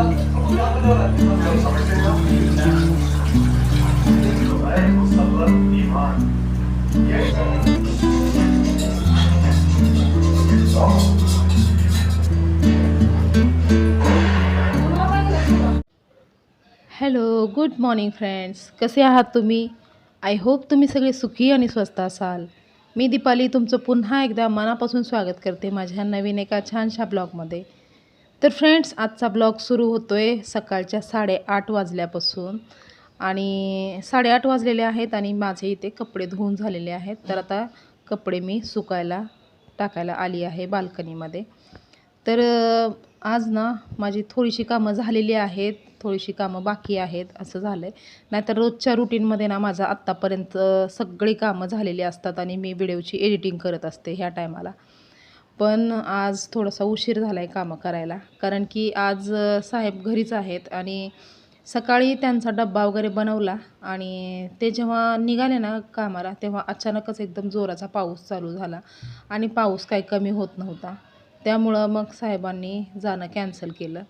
Hello good morning friends कसे आहात तुम्ही? आय होप तुम्ही सगळे सुखी आणि स्वस्त असाल. मी दीपाली तुमचं पुन्हा एकदा मनापासून स्वागत करते माझ्या नवीन एका छानशा ब्लॉगमध्ये. तर फ्रेंड्स आजचा ब्लॉग सुरू होतो आहे सकाळच्या साडेआठ वाजल्यापासून. आणि साडेआठ वाजलेले आहेत आणि माझे इथे कपडे धुवून झालेले आहेत. तर आता कपडे मी सुकायला टाकायला आली आहे बाल्कनीमध्ये. तर आज ना माझी थोडीशी कामं झालेली आहेत थोडीशी कामं बाकी आहेत असं झालं आहे नाहीतर रोजच्या रुटीनमध्ये ना माझं आत्तापर्यंत सगळी कामं झालेली असतात आणि मी व्हिडिओची एडिटिंग करत असते ह्या टायमाला. पण आज थोडासा उशीर झाला आहे कामं करायला. कारण की आज साहेब घरीच आहेत आणि सकाळी त्यांचा डब्बा वगैरे बनवला आणि ते जेव्हा निघाले ना कामाला तेव्हा अचानकच एकदम जोराचा पाऊस चालू झाला आणि पाऊस काही कमी होत नव्हता. त्यामुळं मग साहेबांनी जाणं कॅन्सल केलं.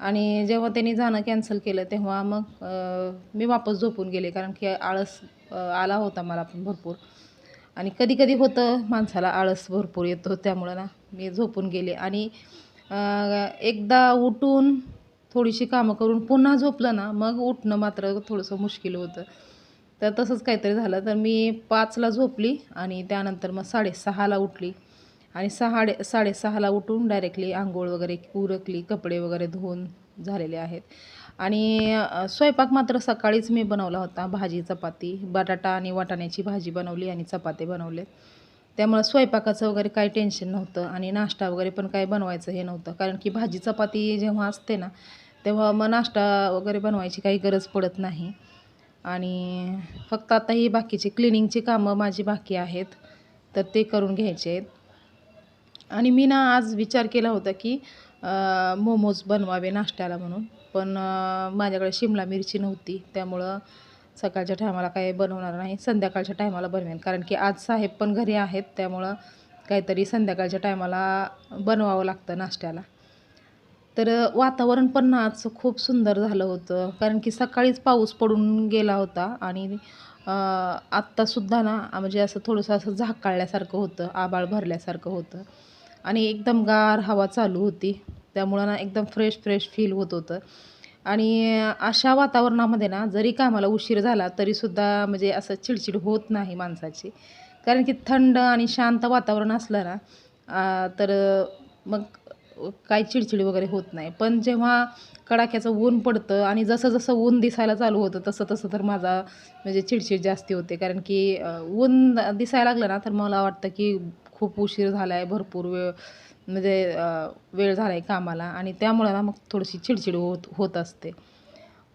आणि जेव्हा त्यांनी जाणं कॅन्सल केलं तेव्हा मग मी वापस झोपून गेले. कारण की आळस आला होता मला पण भरपूर. आणि कधी कधी होतं माणसाला आळस भरपूर येतो त्यामुळं ना मी झोपून गेले. आणि एकदा उठून थोडीशी कामं करून पुन्हा झोपलं ना मग उठणं मात्र थोडंसं मुश्किल होतं. तर तसंच काहीतरी झालं. तर मी पाचला झोपली आणि त्यानंतर मग साडेसहाला उठली. आणि सहाडे साडेसहाला उठून डायरेक्टली आंघोळ वगैरे उरकली कपडे वगैरे धुवून झालेले आहेत. आणि स्वयंपाक मात्र सकाळीच मी बनवला होता. भाजी चपाती बटाटा आणि वाटाण्याची भाजी बनवली आणि चपाते बनवले. त्यामुळं स्वयंपाकाचं वगैरे काही टेन्शन नव्हतं आणि नाश्ता वगैरे पण काही बनवायचं हे नव्हतं. कारण की भाजी चपाती जेव्हा असते ना तेव्हा मग नाश्ता वगैरे बनवायची काही गरज पडत नाही. आणि फक्त आता ही बाकीची क्लिनिंगची कामं माझी बाकी आहेत. तर ते करून घ्यायचे आहेत. आणि मी ना आज विचार केला होता की मोमोज बनवावे नाश्त्याला म्हणून. पण माझ्याकडे शिमला मिरची नव्हती. त्यामुळं सकाळच्या टायमाला काही बनवणार नाही. संध्याकाळच्या टायमाला बनवेन. कारण की आज साहेब पण घरी आहेत. त्यामुळं काहीतरी संध्याकाळच्या टायमाला बनवावं लागतं नाश्त्याला. तर वातावरण पण ना आज खूप सुंदर झालं होतं. कारण की सकाळीच पाऊस पडून गेला होता. आणि आत्तासुद्धा ना म्हणजे असं थोडंसं असं झाकाळल्यासारखं होतं. आबाळ भरल्यासारखं होतं. आणि एकदम गार हवा चालू होती. त्यामुळं ना एकदम फ्रेश फ्रेश फील होत होतं. आणि अशा वातावरणामध्ये ना जरी कामाला उशीर झाला तरीसुद्धा म्हणजे असं चिडचिड होत नाही माणसाची. कारण की थंड आणि शांत वातावरण असलं ना तर मग काही चिडचिड वगैरे होत नाही. पण जेव्हा कडाक्याचं ऊन पडतं आणि जसं जसं ऊन दिसायला चालू होतं तसं तसं तर माझा म्हणजे चिडचिड जास्ती होते. कारण की ऊन दिसायला लागलं ना तर मला वाटतं की खूप उशीर झाला आहे भरपूर वेळ म्हणजे वेळ झाला आहे कामाला आणि त्यामुळं ना मग थोडीशी चिडचिड होत होत असते.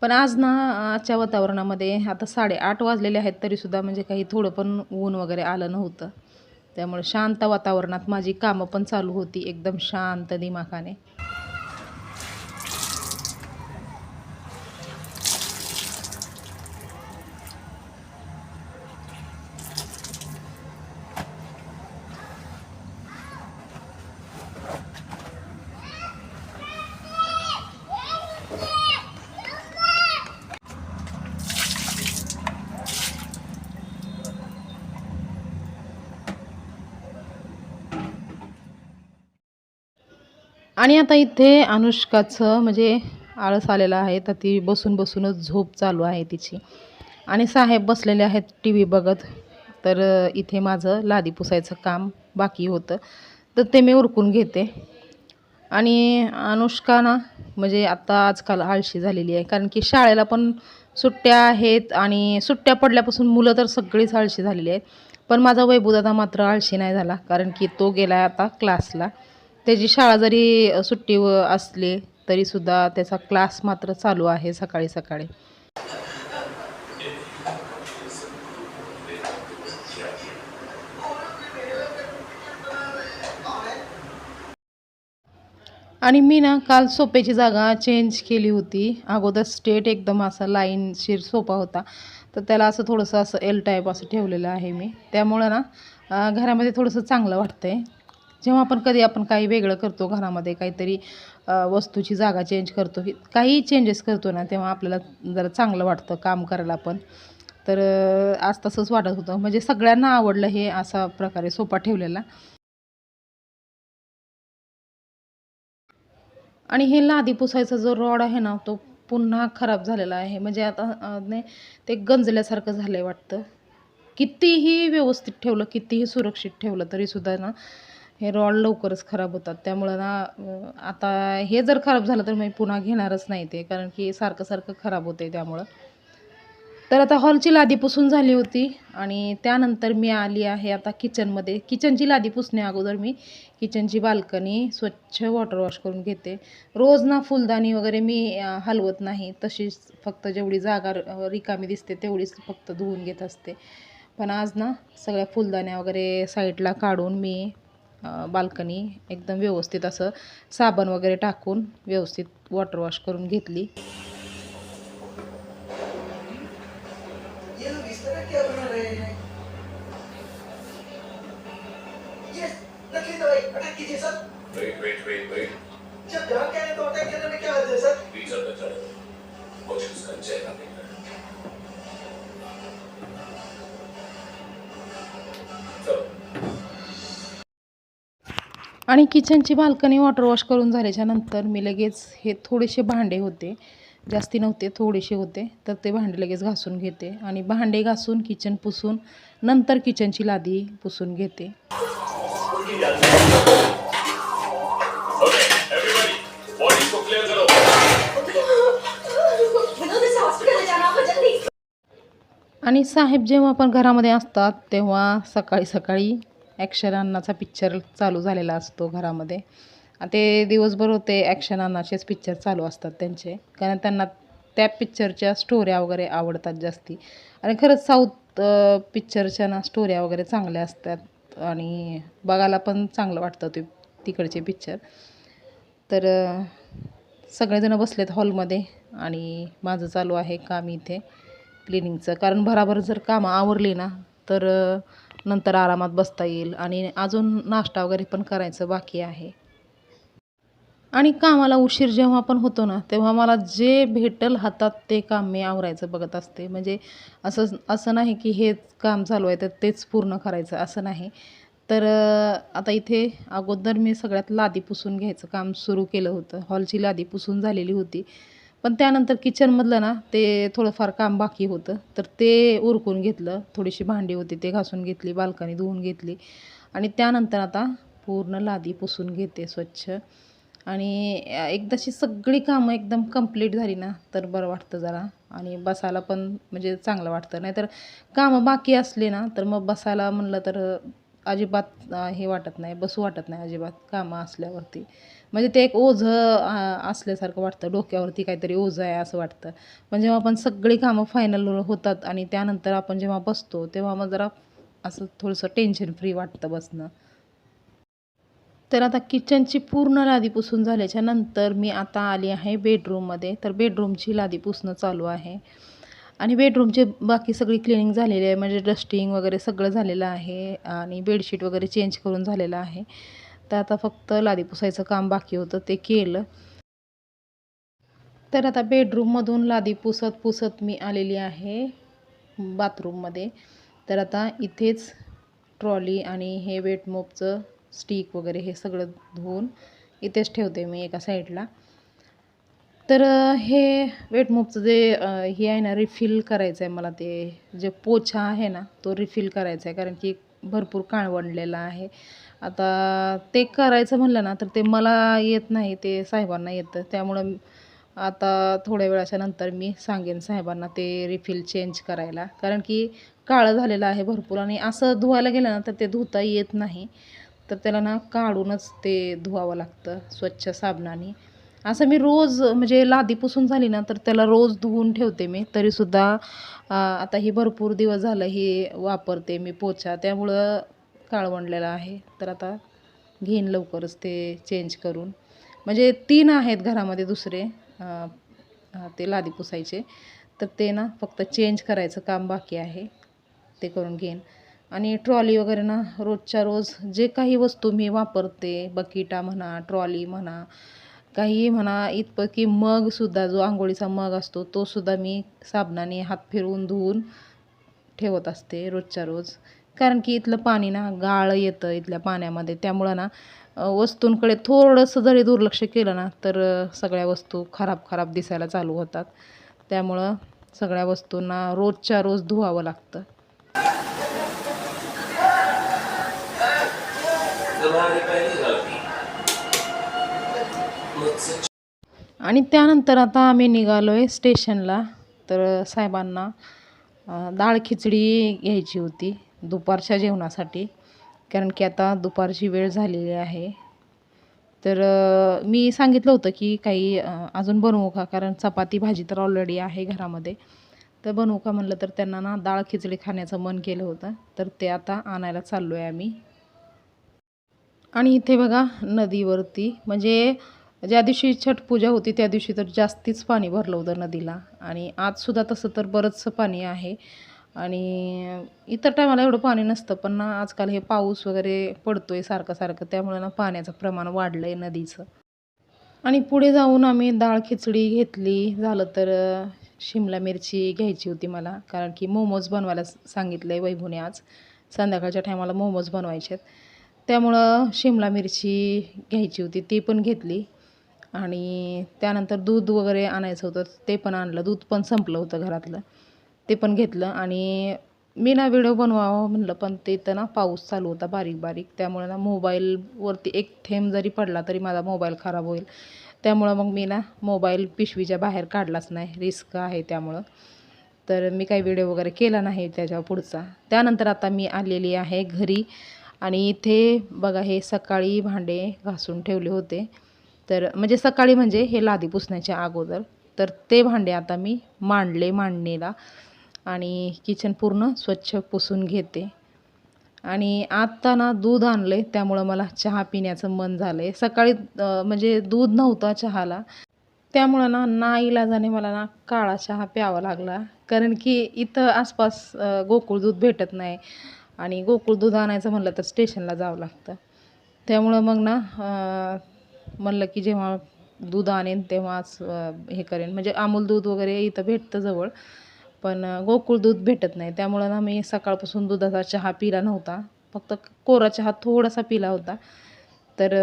पण आज ना आजच्या वातावरणामध्ये आता साडेआठ वाजलेले आहेत तरीसुद्धा म्हणजे काही थोडं पण ऊन वगैरे आलं नव्हतं. त्यामुळे शांत वातावरणात माझी कामं पण चालू होती एकदम शांत दिमाखाने. आणि आता इथे अनुष्काचं म्हणजे आळस आलेला आहे तर ती बसून बसूनच झोप चालू आहे तिची. आणि साहेब बसलेले आहेत टी व्ही बघत. तर इथे माझं लादी पुसायचं काम बाकी होतं. तर ते मी उरकून घेते. आणि अनुष्का ना म्हणजे आता आजकाल आळशी झालेली आहे. कारण की शाळेला पण सुट्ट्या आहेत आणि सुट्ट्या पडल्यापासून मुलं तर सगळीच आळशी झालेली आहेत. पण माझा वैभवदादा मात्र आळशी नाही झाला. कारण की तो गेला आहे आता क्लासला. त्याची शाळा जरी सुट्टी व असली तरीसुद्धा त्याचा क्लास मात्र चालू आहे सकाळी सकाळी. आणि मी ना काल सोप्याची जागा चेंज केली होती. अगोदर स्टेट एकदम असा लाईनशीर सोपा होता. तर त्याला असं थोडंसं असं एल टाईप असं ठेवलेलं आहे मी. त्यामुळं ना घरामध्ये थोडंसं चांगलं वाटतं आहे जेव्हा आपण कधी आपण काही वेगळं करतो घरामध्ये काहीतरी वस्तूची जागा चेंज करतो काही चेंजेस करतो ना तेव्हा आपल्याला जरा चांगलं वाटतं काम करायला पण. तर आज तसंच वाटत होतं. म्हणजे सगळ्यांना आवडलं हे असा प्रकारे सोपा ठेवलेला. आणि हे लादी पुसायचा जो रॉड आहे ना तो पुन्हा खराब झालेला आहे. म्हणजे आता नाही ते गंजल्यासारखं झालं आहे वाटतं. कितीही व्यवस्थित ठेवलं कितीही सुरक्षित ठेवलं तरीसुद्धा ना हे रॉड लवकरच खराब होतात. त्यामुळं ना आता हे जर खराब झालं तर मी पुन्हा घेणारच नाही ते कारण की सारखं सारखं खराब होते त्यामुळं. तर आता हॉलची लादी पुसून झाली होती आणि त्यानंतर मी आली आहे आता किचनमध्ये. किचनची लादी पुसण्या अगोदर मी किचनची बाल्कनी स्वच्छ वॉटर वॉश करून घेते. रोज ना फुलदाणी वगैरे मी हलवत नाही. तशीच फक्त जेवढी जागा र- रिकामी दिसते तेवढीच फक्त धुवून घेत असते. पण आज ना सगळ्या फुलदाण्या वगैरे साईडला काढून मी बाल्कनी एकदम व्यवस्थित असं साबण वगैरे टाकून व्यवस्थित वॉटर वॉश करून घेतली. हैं Wait, wait, wait, wait. आणि किचनची बाल्कनी वॉटर वॉश करून झाल्याच्यानंतर मी लगेच हे थोडेसे भांडे होते. जास्ती नव्हते थोडेसे होते. तर ते भांडे लगेच घासून घेते आणि भांडे घासून किचन पुसून नंतर किचनची लादी पुसून घेते. आणि साहेब जेव्हा पण घरामध्ये असतात तेव्हा सकाळी सकाळी ॲक्शन अन्नाचा पिक्चर चालू झालेला असतो घरामध्ये. ते दिवसभर होते ॲक्शन अन्नाचेच पिक्चर चालू असतात त्यांचे. कारण त्यांना त्या पिक्चरच्या स्टोऱ्या वगैरे आवडतात जास्ती. आणि खरंच साऊथ पिक्चरच्या ना स्टोऱ्या वगैरे चांगल्या असतात. आणि बघायला पण चांगलं वाटतं ते तिकडचे पिक्चर तर सगळेजणं बसलेत हॉलमध्ये आणि माझं चालू आहे काम इथे क्लिनिंगचं कारण भराभर जर कामं आवरली ना तर नंतर आरामात बसता येईल आणि अजून नाश्ता वगैरे पण करायचं बाकी आहे. आणि कामाला उशीर जेव्हा पण होतो ना तेव्हा मला जे भेटल हातात ते काम मी आवरायचं बघत असते. म्हणजे असं असं नाही की हेच काम चालू आहे तर तेच पूर्ण करायचं असं नाही. तर आता इथे अगोदर मी सगळ्यात लादी पुसून घ्यायचं काम सुरू केलं होतं. हॉलची लादी पुसून झालेली होती. पण त्यानंतर किचनमधलं ना ते थोडंफार काम बाकी होतं. तर ते उरकून घेतलं. थोडीशी भांडी होती ते घासून घेतली बाल्कनी धुवून घेतली. आणि त्यानंतर आता पूर्ण लादी पुसून घेते स्वच्छ. आणि एकदाशी सगळी कामं एकदम कंप्लीट झाली ना तर बरं वाटतं जरा. आणि बसायला पण म्हणजे चांगलं वाटतं. नाहीतर कामं बाकी असले ना तर मग बसायला म्हणलं तर अजिबात हे वाटत नाही बसू वाटत नाही अजिबात कामं असल्यावरती. म्हणजे ते एक ओझं असल्यासारखं वाटतं डोक्यावरती काहीतरी ओझं आहे असं वाटतं. पण जेव्हा आपण सगळी कामं फायनल होतात आणि त्यानंतर आपण जेव्हा बसतो तेव्हा मग जरा असं थोडंसं टेन्शन फ्री वाटतं बसणं. तर आता किचनची पूर्ण लादी पुसून झाल्याच्यानंतर मी आता आली आहे बेडरूममध्ये तर बेडरूमची लादी पुसणं चालू आहे. आणि बेडरूमचे बाकी सगळी क्लिनिंग झालेली आहे. म्हणजे डस्टिंग वगैरे सगळं झालेलं आहे आणि बेडशीट वगैरे चेंज करून झालेलं आहे. तर आता फक्त लादी पुसायचं काम बाकी होतं ते केलं. तर आता बेडरूममधून लादी पुसत पुसत मी आलेली आहे बाथरूममध्ये तर आता इथेच ट्रॉली आणि हे वेटमोपचं स्टिक वगैरे हे सगळं धुवून इथेच ठेवते मी एका साईडला तर हे हे वेटमोपचं जे हे आहे ना रिफिल करायचं आहे मला ते जे पोछा आहे ना तो रिफिल करायचा आहे कारण की भरपूर काळवंडलेला आहे. आता ते करायचं म्हणलं ना तर ते मला येत नाही ते साहेबांना येतं. त्यामुळं आता थोड्या वेळाच्या नंतर मी सांगेन साहेबांना ते रिफिल चेंज करायला. कारण की काळं झालेलं आहे भरपूर आणि असं धुवायला गेलं ना तर ते धुता येत नाही. तर त्याला ना काढूनच ते धुवावं लागतं स्वच्छ साबणाने. असं मी रोज म्हणजे लादी पुसून झाली ना तर त्याला रोज धुवून ठेवते मी. तरीसुद्धा आता ही भरपूर दिवस झालं ही वापरते मी पोछा. त्यामुळं काळवंडलेला आहे. तर आता घेईन लवकरच ते चेंज करून. म्हणजे तीन आहेत घरामध्ये दुसरे ते लादी पुसायचे. तर ते ना फक्त चेंज करायचं काम बाकी आहे. ते करून घेईन. आणि ट्रॉली वगैरे ना रोजच्या रोज जे काही वस्तू मी वापरते बकिटा म्हणा ट्रॉली म्हणा काहीही म्हणा इतपत की मगसुद्धा जो आंघोळीचा मग असतो तोसुद्धा मी साबणाने हात फिरवून धुवून ठेवत असते रोजच्या रोज. कारण की इथलं पाणी ना गाळ येतं इथल्या पाण्यामध्ये. त्यामुळं ना वस्तूंकडे थोडंसं जरी दुर्लक्ष केलं ना तर सगळ्या वस्तू खराब खराब दिसायला चालू होतात. त्यामुळं सगळ्या वस्तूंना रोजच्या रोज धुवावं लागतं. आणि त्यानंतर आता आम्ही निघालो आहे स्टेशनला. तर साहेबांना डाळ खिचडी घ्यायची होती दुपारच्या जेवणासाठी. कारण की आता दुपारची वेळ झालेली आहे. तर मी सांगितलं होतं की काही अजून बनवू का? कारण चपाती भाजी तर ऑलरेडी आहे घरामध्ये. तर बनवू का म्हणलं तर त्यांना ना डाळ खिचडी खाण्याचं मन केलं होतं. तर ते आता आणायला चाललो आहे आम्ही. आणि इथे बघा नदीवरती. म्हणजे ज्या दिवशी छठ पूजा होती त्या दिवशी तर जास्तीच पाणी भरलं होतं नदीला. आणि आजसुद्धा तसं तर बरंचसं पाणी आहे. आणि इतर टायमाला एवढं पाणी नसतं पण ना आजकाल हे पाऊस वगैरे पडतो आहे सारखं सारखं त्यामुळे ना पाण्याचं प्रमाण वाढलं आहे नदीचं. आणि पुढे जाऊन आम्ही डाळ खिचडी घेतली. झालं तर शिमला मिरची घ्यायची होती मला. कारण की मोमोज बनवायला सांगितलं आहे वैभूने आज. संध्याकाळच्या टायमाला मोमोज बनवायचे आहेत त्यामुळं शिमला मिरची घ्यायची होती ती पण घेतली. आणि त्यानंतर दूध वगैरे आणायचं होतं ते पण आणलं. दूध पण संपलं होतं घरातलं. ते पण घेतलं आणि मी ना व्हिडिओ बनवावं म्हणलं पण ते तर ना पाऊस चालू होता बारीक बारीक. त्यामुळे ना मोबाईलवरती एक थेंब जरी पडला तरी माझा मोबाईल खराब होईल. त्यामुळं मग मी ना मोबाईल पिशवीच्या बाहेर काढलाच नाही. रिस्क आहे त्यामुळं. तर मी काही व्हिडिओ वगैरे केला नाही त्याच्या पुढचा. त्यानंतर आता मी आलेली आहे घरी आणि इथे बघा हे सकाळी भांडे घासून ठेवले होते. तर म्हणजे सकाळी म्हणजे हे लादी पुसण्याच्या अगोदर तर ते भांडे आता मी मांडले मांडणीला आणि किचन पूर्ण स्वच्छ पुसून घेते. आणि आत्ता ना दूध आणलं त्यामुळं मला चहा पिण्याचं मन झालं आहे सकाळी म्हणजे दूध नव्हतं चहाला त्यामुळं ना नाईलाजाने मला ना काळा चहा प्यावा लागला. कारण की इथं आसपास गोकुळ दूध भेटत नाही आणि गोकुळ दूध आणायचं म्हणलं तर स्टेशनला जावं लागतं. त्यामुळं मग ना म्हणलं की जेव्हा दूध आणेन तेव्हाच हे करेन. म्हणजे अमूल दूध वगैरे इथं भेटतं जवळ पण गोकुळ दूध भेटत नाही. त्यामुळं ना मी सकाळपासून दुधाचा चहा पिला नव्हता. फक्त कोरा चहा थोडासा पिला होता. तर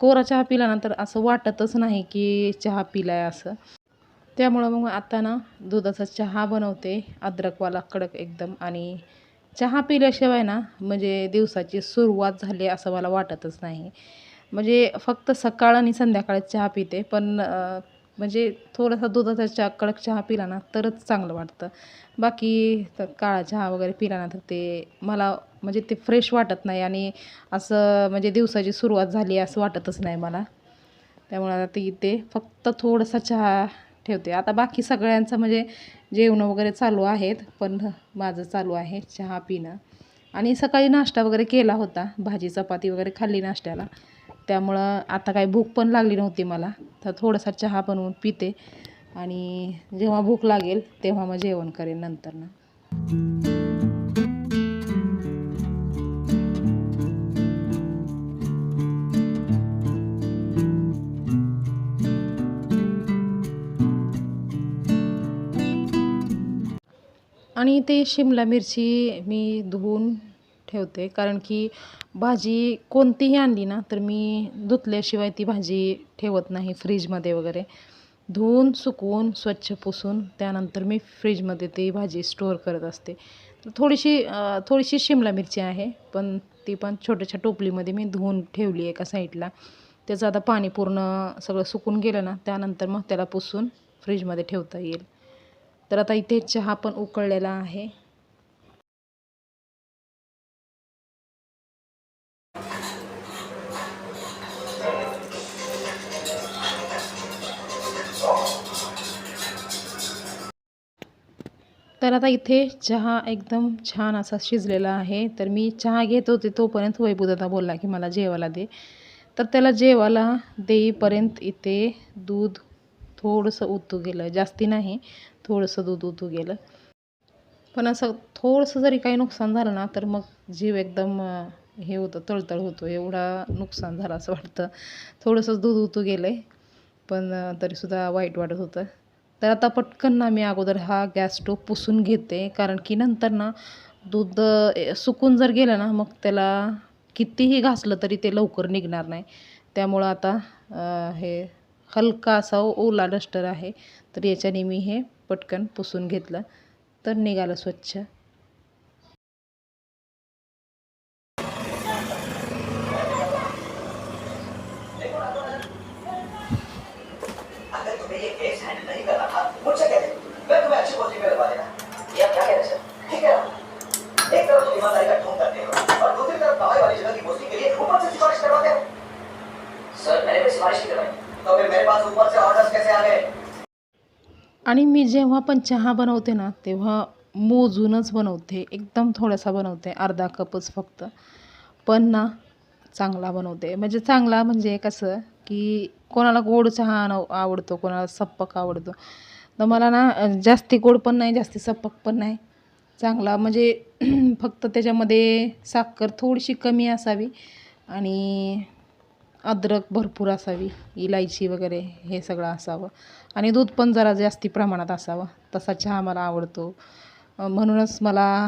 कोरा चहा पिल्यानंतर असं वाटतच नाही की चहा पिलाय असं. त्यामुळं मग आता ना दुधाचा चहा बनवते अद्रकवाला कडक एकदम. आणि चहा पिल्याशिवाय ना म्हणजे दिवसाची सुरुवात झाली असं मला वाटतच नाही. म्हणजे फक्त सकाळ आणि संध्याकाळ चहा पिते पण म्हणजे थोडासा दुधाचा चहा कडक चहा पिला ना तरच चांगलं वाटतं. बाकी तर काळा चहा वगैरे पिल्यानंतर ते मला म्हणजे ते फ्रेश वाटत नाही आणि असं म्हणजे दिवसाची सुरुवात झाली असं वाटतच नाही मला. त्यामुळे आता ते फक्त थोडासा चहा ठेवते. आता बाकी सगळ्यांचं म्हणजे जेवणं वगैरे चालू आहेत पण माझं चालू आहे चहा पिणं. आणि सकाळी नाश्ता वगैरे केला होता भाजी चपाती वगैरे खाल्ली नाश्त्याला. त्यामुळं आता काही भूक पण लागली नव्हती मला. तर थोडासा चहा बनवून पिते. आणि जेव्हा भूक लागेल तेव्हा मग जेवण करेन नंतर ना आणि ते शिमला मिरची मी धुवून ठेवते. कारण की भाजी कोणतीही आणली ना तर मी धुतल्याशिवाय ती भाजी ठेवत नाही फ्रीजमध्ये वगैरे. धुवून सुकवून स्वच्छ पुसून त्यानंतर मी फ्रीजमध्ये ती भाजी स्टोअर करत असते. थोडीशी थोडीशी शिमला मिरची आहे पण ती पण छोट्याशा टोपलीमध्ये मी धुवून ठेवली आहे एका साईडला. त्याचं आता पाणी पूर्ण सगळं सुकून गेलं ना त्यानंतर मग त्याला पुसून फ्रीजमध्ये ठेवता येईल. तर आता इथे चहा पण उकळलेला आहे. तर आता इथे चहा एकदम छान असा शिजलेला आहे. तर मी चहा घेत होते तोपर्यंत वैभूदादा बोलला की मला जेवायला दे. तर त्याला जेवायला देईपर्यंत इथे दूध थोडंसं उतू गेलं. जास्ती नाही थोडंसं दूध उतू गेलं. पण असं थोडंसं जरी काही नुकसान झालं ना तर मग जीव एकदम हे होतं तळतळ होतो. एवढा नुकसान झालं असं वाटतं. थोडंसंच दूध उतू गेलं आहे पण तरीसुद्धा वाईट वाटत होतं. तर आता पटकन ना मी अगोदर हा गॅस स्टोव पुसून घेते. कारण की नंतर ना दूध सुकून जर गेलं ना मग त्याला कितीही घासलं तरी ते लवकर निघणार नाही. त्यामुळं आता हे हलका असा ओला डस्टर आहे. तर याच्याने मी हे पटकन पुसून घेतलं. तर निघालं स्वच्छ अगर तुम्हें ये केस हैंडल नहीं करना था मुझसे कहते मैं तुम्हें अच्छी पोस्टिंग पे लगवा देना ये आप क्या कह रहे हैं सर ठीक है एक तरफ तुम ईमानदारी का ढोंग करते हो और दूसरी तरफ दवाई वाली जगह की पोस्टिंग के लिए ऊपर से सिफारिश करवाते हो सर मैंने भी सिफारिश नहीं करवाई तो फिर मेरे पास ऊपर से ऑर्डर्स कैसे आ गए आणि मी जेव्हा पण चहा बनवते ना तेव्हा मोजूनच बनवते. एकदम थोडासा बनवते अर्धा कपच फक्त. पण ना चांगला बनवते. म्हणजे चांगला म्हणजे कसं की कोणाला गोड चहा आण- आवडतो कोणाला सप्पक आवडतो. तर मला ना जास्ती गोड पण नाही जास्ती सप्पक पण नाही. चांगला म्हणजे फक्त त्याच्यामध्ये साखर थोडीशी कमी असावी. आणि अद्रक भरपूर असावी इलायची वगैरे हे सगळं असावं. आणि दूध पण जरा जास्ती प्रमाणात असावं. तसा चहा मला आवडतो. म्हणूनच मला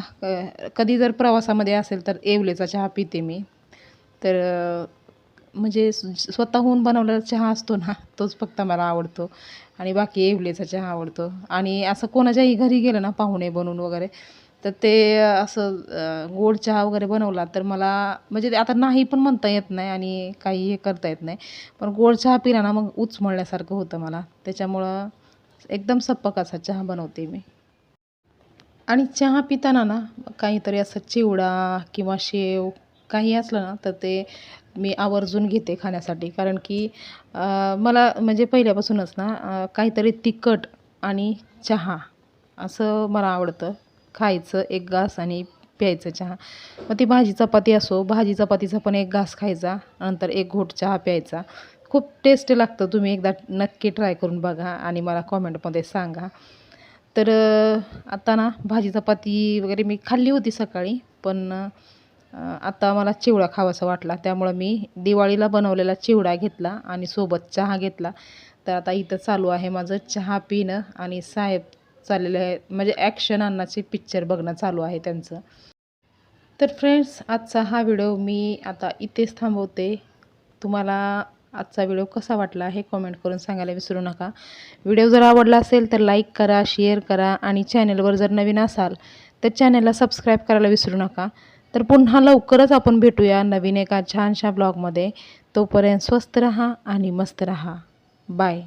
कधी जर प्रवासामध्ये असेल तर येवलेचा चहा पिते मी. तर म्हणजे स्वतःहून बनवलेला चहा असतो ना तोच फक्त मला आवडतो. आणि बाकी येवलेचा चहा आवडतो. आणि असं कोणाच्याही घरी गेलं ना पाहुणे बनवून वगैरे तर ते असं गोड चहा वगैरे बनवला तर मला म्हणजे ते आता नाही पण म्हणता येत नाही आणि काही हे करता येत नाही. पण गोड चहा पिला ना मग उचमळल्यासारखं होतं मला. त्याच्यामुळं एकदम सप्पक असा चहा बनवते मी. आणि चहा पिताना ना काहीतरी असं चिवडा किंवा शेव काही असलं ना तर ते मी आवर्जून घेते खाण्यासाठी. कारण की मला म्हणजे पहिल्यापासूनच ना काहीतरी तिखट आणि चहा असं मला आवडतं. खायचं एक घास आणि प्यायचं चहा. मग ती भाजी चपाती असो भाजी चपातीचा पण एक घास खायचा नंतर एक घोट चहा प्यायचा. खूप टेस्ट लागतं तुम्ही एकदा नक्की ट्राय करून बघा आणि मला कॉमेंटमध्ये सांगा. तर आता ना भाजी चपाती वगैरे मी खाल्ली होती सकाळी पण आता मला चिवडा खावासा वाटला. त्यामुळं मी दिवाळीला बनवलेला चिवडा घेतला आणि सोबत चहा घेतला. तर आता इथं चालू आहे माझं चहा पिणं आणि साहेब चाललेले आहे. म्हणजे ॲक्शन अन्नाचे पिक्चर बघणं चालू आहे त्यांचं. तर फ्रेंड्स आजचा हा व्हिडिओ मी आता इथेच थांबवते. तुम्हाला आजचा व्हिडिओ कसा वाटला हे कमेंट करून सांगायला विसरू नका. व्हिडिओ जर आवडला असेल तर लाईक करा शेअर करा आणि चॅनलवर जर नवीन असाल तर चॅनलला सबस्क्राईब करायला विसरू नका. तर पुन्हा लवकरच आपण भेटूया नवीन एका छानशा ब्लॉगमध्ये तोपर्यंत स्वस्त रहा आणि मस्त रहा. बाय